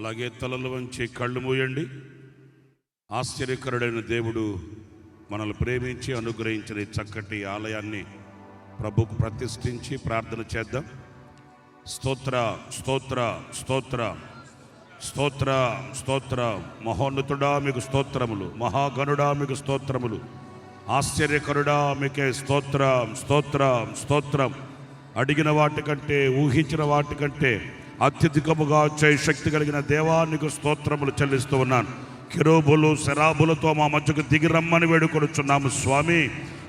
అలాగే తలలు వంచి కళ్ళు మూయండి. ఆశ్చర్యకరుడైన దేవుడు మనల్ని ప్రేమించి అనుగ్రహించిన చక్కటి ఆలయాన్ని ప్రభుకు ప్రతిష్ఠించి ప్రార్థన చేద్దాం. స్తోత్ర స్తోత్ర స్తోత్ర స్తోత్ర స్తోత్ర. మహోన్నతుడా మీకు స్తోత్రములు. మహాగణుడా మీకు స్తోత్రములు. ఆశ్చర్యకరుడా మీకే స్తోత్రం స్తోత్రం స్తోత్రం. అడిగిన వాటికంటే ఊహించిన వాటికంటే అత్యధికముగా వచ్చే శక్తి కలిగిన దేవానికి స్తోత్రములు చెల్లిస్తూ ఉన్నాను. కిరోబులు శరాబులతో మా మధ్యకు దిగిరమ్మని వేడుకొనుచున్నాము. స్వామి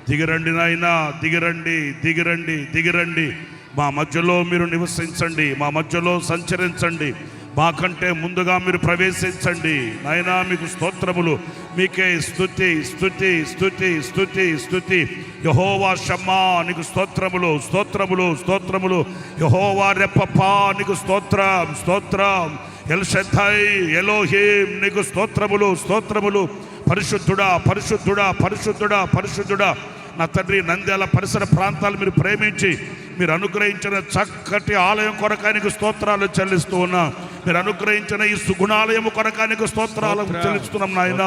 దిగిరండి నాయనా దిగిరండి దిగిరండి దిగిరండి. మా మధ్యలో మీరు నివసించండి మా మధ్యలో సంచరించండి. మాకంటే ముందుగా మీరు ప్రవేశించండి. నాయనా మీకు స్తోత్రములు. మీకే స్థుతి స్తుతి స్థుతి స్తుతి స్తుతి. యహోవా షమ్మా నీకు స్తోత్రములు స్తోత్రములు స్తోత్రములు. యహోవా రెప్పప్పా నీకు స్తోత్రం స్తోత్రం. ఎల్షద్దై ఎలోహీం నీకు స్తోత్రములు స్తోత్రములు. పరిశుద్ధుడా పరిశుద్ధుడా పరిశుద్ధుడా పరిశుద్ధుడా. నా తండ్రి నంద్యాల పరిసర ప్రాంతాలు మీరు ప్రేమించి మీరు అనుగ్రహించిన చక్కటి ఆలయం కొరకానికి స్తోత్రాలు చెల్లిస్తూ ఉన్నాం. మీరు అనుగ్రహించిన ఈ సుగుణాలయం కొరకానికి స్తోత్రాలు చెల్లిస్తున్నాం నాయన.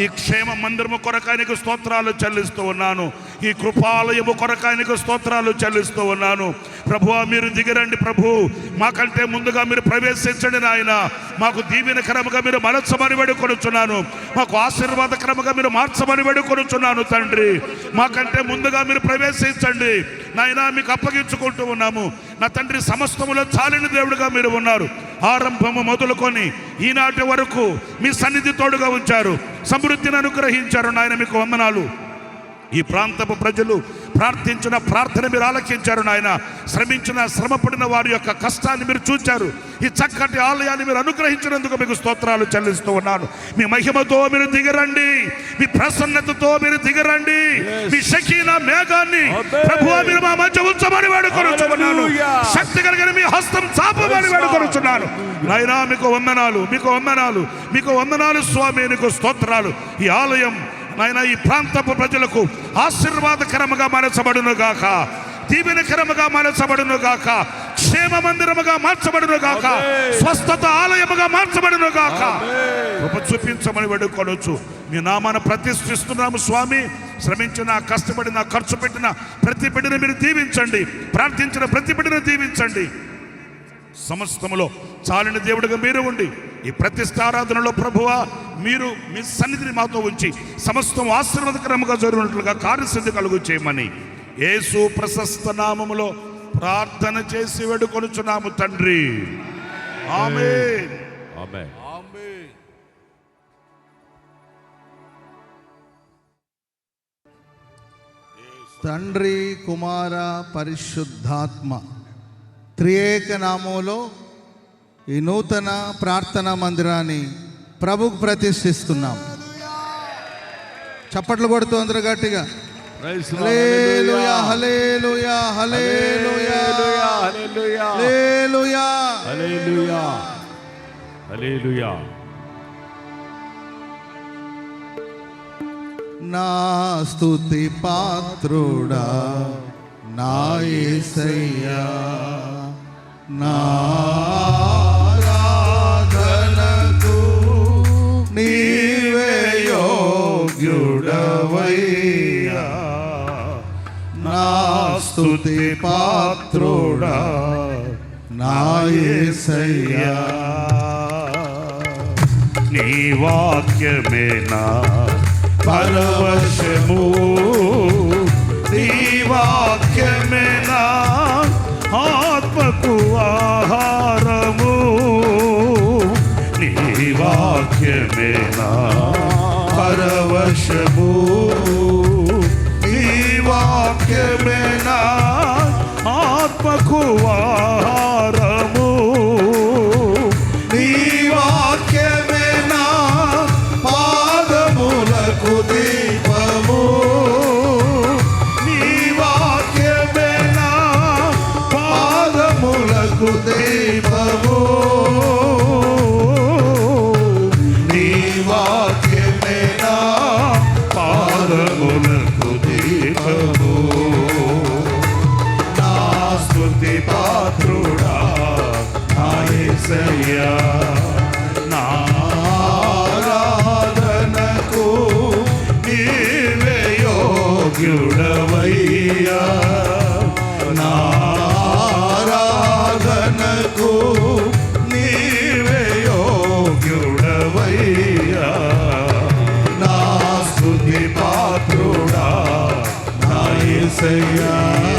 ఈ క్షేమ మందిరము కొరకానికి స్తోత్రాలు చెల్లిస్తూ ఉన్నాను. ఈ కృపాలయము కొరకానికి స్తోత్రాలు చెల్లిస్తూ ఉన్నాను. ప్రభువా మీరు దిగిరండి ప్రభు. మాకంటే ముందుగా మీరు ప్రవేశించండి నాయన. మాకు దీవెనకరముగా మీరు మలచమని వేడుకొనుచున్నాను. మాకు ఆశీర్వాదకరముగా మీరు మార్చమని వేడుకొనుచున్నాను తండ్రి. మాకంటే ముందుగా మీరు ప్రవేశించండి. నాయన మీకు అప్పగించుకుంటూ ఉన్నాము. నా తండ్రి సమస్తములో చాలిన దేవుడుగా మీరు ఉన్నారు. ఆరంభము మొదలుకొని ఈనాటి వరకు మీ సన్నిధి తోడుగా ఉంచారు. సమృద్ధిని అనుగ్రహించారు నాయన మీకు వందనాలు. ఈ ప్రాంతపు ప్రజలు ప్రార్థించిన ప్రార్థన మీరు ఆలకించారు నాయన. శ్రమించిన శ్రమపడిన వారి యొక్క కష్టాన్ని మీరు చూచారు. ఈ చక్కటి ఆలయాన్ని మీరు అనుగ్రహించినందుకు మీకు స్తోత్రాలు చెల్లిస్తూ ఉన్నాను. మీ మహిమతో మీరు దిగరండి. మీ ప్రసన్నతతో మీరు దిగరండి. మీ శకీన మేఘాన్ని ప్రభువా మీరు మా మధ్య ఉంచమని వేడుకొనుచున్నాను. శక్తి కలిగిన మీ హస్తం చాపమని వేడుకొనుచున్నాను. నాయనా మీకు వందనాలు మీకు వందనాలు మీకు వందనాలు స్వామి నీకు స్తోత్రాలు. ఈ ఆలయం నాయన ఈ ప్రాంతపు ప్రజలకు ఆశీర్వాదకరముగా మార్చబడును గాక. దీవెనకరముగా మార్చబడును గాక. క్షేమ మందిరముగా మార్చబడును గాక. స్వస్థత ఆలయముగా మార్చబడును గాక. కృప చూపించమని వేడుకోవచ్చు మీ నామాన ప్రతిష్ఠిస్తున్నాము స్వామి. శ్రమించిన కష్టపడిన ఖర్చు పెట్టిన ప్రతి బిడ్డను మీరు దీవించండి. ప్రార్థించిన ప్రతి బిడ్డను దీవించండి. సమస్తములో చాలిన దేవుడిగా మీరు ఉండి ఈ ప్రతిష్టారాధనలో ప్రభువా మీరు మీ సన్నిధిని మాతో ఉంచి సమస్తం ఆశీర్వాదకరముగా జరిగినట్లుగా కార్యసిద్ధి కలుగు చేయమని యేసు ప్రశస్త నామములో ప్రార్థన చేసి వేడుకొనుచున్నాము తండ్రి. ఆమె ఆమె తండ్రి కుమార పరిశుద్ధాత్మ త్రియేక నామంలో ఈ నూతన ప్రార్థనా మందిరాన్ని ప్రభుకు ప్రతిష్ఠిస్తున్నాం. చప్పట్లు కొడుతూ అందరూ గట్టిగా. నా స్తుతి పాత్రుడా నా యేసయ్యా నా స్తుతి పాత్రుడా నా యేసయ్యా నీ వాక్యమే నా పరవశము నీ వాక్యమే నా ఆత్మకు ఆహారము నీ వాక్యమే నా పరవశము నీ వాక్యమే నా ఆత్మకు ఆహారము. నీ వాక్యమే నా పాదములకు దీపము. నీ వాక్యమే నా పాదములకు దీపము. నా